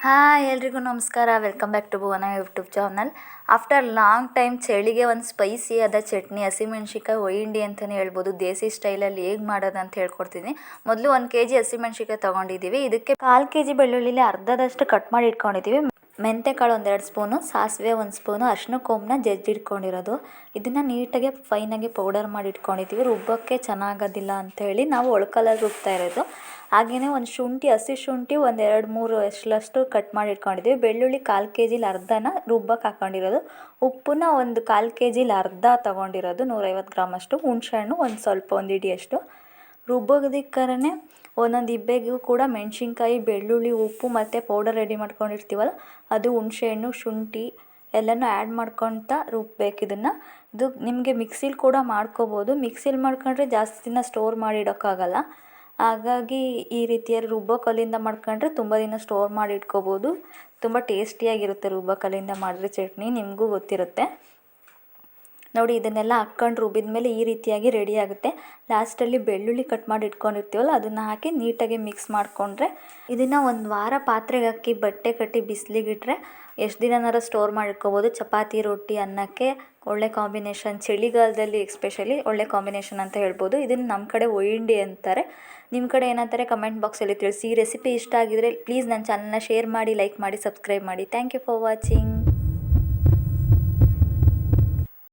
Hi, ಎಲ್ರಿಗೂ ನಮಸ್ಕಾರ. Welcome back to Bhuvana YouTube channel after long time ಚಳಿಗೆ ಒಂದು ಸ್ಪೈಸಿ ಆದ ಚಟ್ನಿ ಹಸಿಮೆಣ್ಸಿಕಾಯಿ ಒಯ್ಯಿಂಡಿ ಅಂತಲೇ ಹೇಳ್ಬೋದು. ದೇಸಿ ಸ್ಟೈಲಲ್ಲಿ ಹೇಗೆ ಮಾಡೋದು ಅಂತ ಹೇಳ್ಕೊಡ್ತೀನಿ. ಮೊದಲು ಒಂದು ಕೆ ಜಿ ಹಸಿಮೆಣ್ಸಿಕಾಯಿ ತೊಗೊಂಡಿದ್ದೀವಿ ಇದಕ್ಕೆ ಕಾಲು ಕೆ ಜಿ ಬೆಳ್ಳುಳ್ಳಿಲಿ ಅರ್ಧದಷ್ಟು ಕಟ್ ಮಾಡಿ ಇಟ್ಕೊಂಡಿದ್ದೀವಿ ಮೆಂತೆಕಾಳು ಒಂದೆರಡು ಸ್ಪೂನು, ಸಾಸಿವೆ ಒಂದು ಸ್ಪೂನು, ಅರಿಶಿನ ಕೊಂಬನ್ನ ಜಜ್ಜಿಟ್ಕೊಂಡಿರೋದು. ಇದನ್ನು ನೀಟಾಗಿ ಫೈನಾಗಿ ಪೌಡರ್ ಮಾಡಿ ಇಟ್ಕೊಂಡಿದ್ದೀವಿ ರುಬ್ಬಕ್ಕೆ ಚೆನ್ನಾಗೋದಿಲ್ಲ ಅಂಥೇಳಿ ನಾವು ಒಳ್ಕಲಲ್ಲಿ ರುಬ್ತಾ ಇರೋದು. ಹಾಗೆಯೇ ಒಂದು ಶುಂಠಿ, ಹಸಿ ಶುಂಠಿ ಒಂದು ಎರಡು ಮೂರು ಎಷ್ಟಲಷ್ಟು ಕಟ್ ಮಾಡಿ ಇಟ್ಕೊಂಡಿದ್ದೀವಿ ಬೆಳ್ಳುಳ್ಳಿ ಕಾಲು ಕೆ ಜಿಲಿ ಅರ್ಧನ ರುಬ್ಬಕ್ಕೆ ಹಾಕ್ಕೊಂಡಿರೋದು ಉಪ್ಪನ್ನ ಒಂದು ಕಾಲು ಕೆ ಜಿಲಿ ಅರ್ಧ ತೊಗೊಂಡಿರೋದು. ನೂರೈವತ್ತು ಗ್ರಾಮಷ್ಟು. ಹುಣಸೆಹಣ್ಣು ಒಂದು ಸ್ವಲ್ಪ ಒಂದು ಹಿಡಿಯಷ್ಟು ರುಬ್ಬೋದಕ್ಕರೇ ಒಂದೊಂದು ಇಬ್ಬೆಗೂ ಕೂಡ ಮೆಣಸಿನ್ಕಾಯಿ, ಬೆಳ್ಳುಳ್ಳಿ, ಉಪ್ಪು ಮತ್ತು ಪೌಡರ್ ರೆಡಿ ಮಾಡ್ಕೊಂಡಿರ್ತೀವಲ್ಲ, ಅದು ಹುಣಸೆಹಣ್ಣು ಶುಂಠಿ ಎಲ್ಲನೂ ಆ್ಯಡ್ ಮಾಡ್ಕೊತ ರುಬ್ಬೇಕು ಇದನ್ನು. ಇದು ನಿಮಗೆ ಮಿಕ್ಸಿಲಿ ಕೂಡ ಮಾಡ್ಕೋಬೋದು. ಮಿಕ್ಸಿಲಿ ಮಾಡ್ಕೊಂಡ್ರೆ ಜಾಸ್ತಿ ದಿನ ಸ್ಟೋರ್ ಮಾಡಿ ಇಡೋಕ್ಕಾಗಲ್ಲ ಹಾಗಾಗಿ ಈ ರೀತಿಯ ರುಬ್ಬೋ ಕಲ್ಲಿಂದ ಮಾಡ್ಕೊಂಡ್ರೆ ತುಂಬ ದಿನ ಸ್ಟೋರ್ ಮಾಡಿ ಇಟ್ಕೋಬೋದು ತುಂಬ ಟೇಸ್ಟಿಯಾಗಿರುತ್ತೆ ರುಬ್ಬೋ ಕಲ್ಲಿಂದ ಮಾಡಿದ್ರೆ ಚಟ್ನಿ, ನಿಮಗೂ ಗೊತ್ತಿರುತ್ತೆ. ನೋಡಿ, ಇದನ್ನೆಲ್ಲ ಹಾಕ್ಕೊಂಡು ರುಬ್ಬಿದ ಮೇಲೆ ಈ ರೀತಿಯಾಗಿ ರೆಡಿ ಆಗುತ್ತೆ. ಲಾಸ್ಟಲ್ಲಿ ಬೆಳ್ಳುಳ್ಳಿ ಕಟ್ ಮಾಡಿ ಇಟ್ಕೊಂಡಿರ್ತೀವಲ್ಲ, ಅದನ್ನು ಹಾಕಿ ನೀಟಾಗಿ ಮಿಕ್ಸ್ ಮಾಡಿಕೊಂಡ್ರೆ, ಇದನ್ನು ಒಂದು ವಾರ ಪಾತ್ರೆಗೆ ಹಾಕಿ ಬಟ್ಟೆ ಕಟ್ಟಿ ಬಿಸಿಲಿಗಿಟ್ರೆ ಎಷ್ಟು ದಿನನಾರ ಸ್ಟೋರ್ ಮಾಡಿ ಚಪಾತಿ, ರೊಟ್ಟಿ, ಅನ್ನಕ್ಕೆ, ಒಳ್ಳೆ ಕಾಂಬಿನೇಷನ್ ಚಳಿಗಾಲದಲ್ಲಿ ಎಸ್ಪೆಷಲಿ ಒಳ್ಳೆ ಕಾಂಬಿನೇಷನ್ ಅಂತ ಹೇಳ್ಬೋದು. ಇದನ್ನು ನಮ್ಮ ಕಡೆ ಒಯಿಂಡಿ ಅಂತಾರೆ. ನಿಮ್ಮ ಕಡೆ ಏನಂತಾರೆ ಕಮೆಂಟ್ ಬಾಕ್ಸಲ್ಲಿ ತಿಳಿಸಿ. ಈ ರೆಸಿಪಿ ಇಷ್ಟ ಆಗಿದರೆ ಪ್ಲೀಸ್ ನನ್ನ ಚಾನಲ್ನ ಶೇರ್ ಮಾಡಿ ಲೈಕ್ ಮಾಡಿ ಸಬ್ಸ್ಕ್ರೈಬ್ ಮಾಡಿ. Thank you for watching